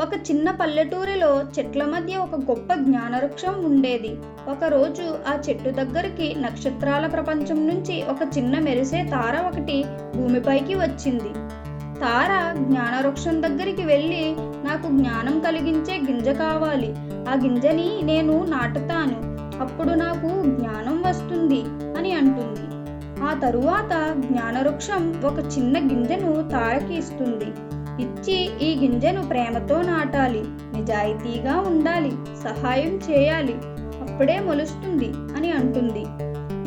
ఒక చిన్న పల్లెటూరిలో చెట్ల మధ్య ఒక గొప్ప జ్ఞానవృక్షం ఉండేది. ఒకరోజు ఆ చెట్టు దగ్గరికి నక్షత్రాల ప్రపంచం నుంచి ఒక చిన్న మెరిసే తార ఒకటి భూమిపైకి వచ్చింది. తార జ్ఞానవృక్షం దగ్గరికి వెళ్ళి నాకు జ్ఞానం కలిగించే గింజ కావాలి. ఆ గింజని నేను నాటుతాను. అప్పుడు నాకు జ్ఞానం వస్తుంది అని అంటుంది. ఆ తరువాత జ్ఞానవృక్షం ఒక చిన్న గింజను తారకి ఇస్తుంది. ఇచ్చి ఈ గింజను ప్రేమతో నాటాలి. నిజాయితీగా ఉండాలి. సహాయం చేయాలి. అప్పుడే మొలుస్తుంది అని అంటుంది.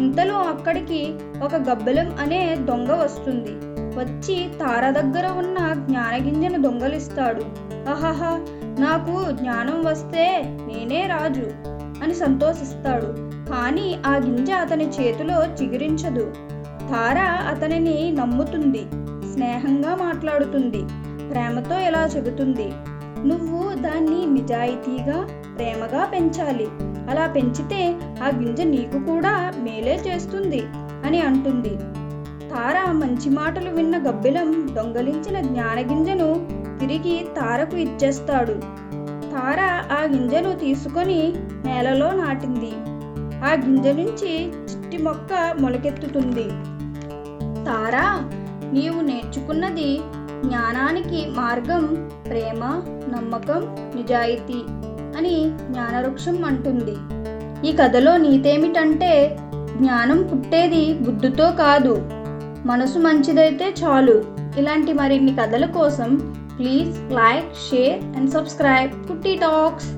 ఇంతలో అక్కడికి ఒక గబ్బలం అనే దొంగ వస్తుంది. వచ్చి తార దగ్గర ఉన్న జ్ఞానగింజను దొంగలిస్తాడు. ఆహాహా నాకు జ్ఞానం వస్తే నేనే రాజు అని సంతోషిస్తాడు. కానీ ఆ గింజ అతని చేతిలో చిగురించదు. తార అతనిని నమ్ముతుంది. స్నేహంగా మాట్లాడుతుంది. ప్రేమతో ఎలా చెబుతుంది? నువ్వు దాన్ని నిజాయితీగా ప్రేమగా పెంచాలి. అలా పెంచితే ఆ గింజ నీకు కూడా మేలే చేస్తుంది అని అంటుంది. తార మంచి మాటలు విన్న గబ్బిలం దొంగలించిన జ్ఞానగింజను తిరిగి తారకు ఇచ్చేస్తాడు. తార ఆ గింజను తీసుకొని నేలలో నాటింది. ఆ గింజ నుంచి చిట్టి మొక్క మొలకెత్తుతుంది. తారా నీవు నేర్చుకున్నది జ్ఞానానికి మార్గం ప్రేమ నమ్మకం నిజాయితీ అని జ్ఞానవృక్షం అంటుంది. ఈ కథలో నీతేమిటంటే జ్ఞానం పుట్టేది బుద్ధితో కాదు మనసు మంచిదైతే చాలు. ఇలాంటి మరిన్ని కథల కోసం please like share and subscribe. Kutti talks.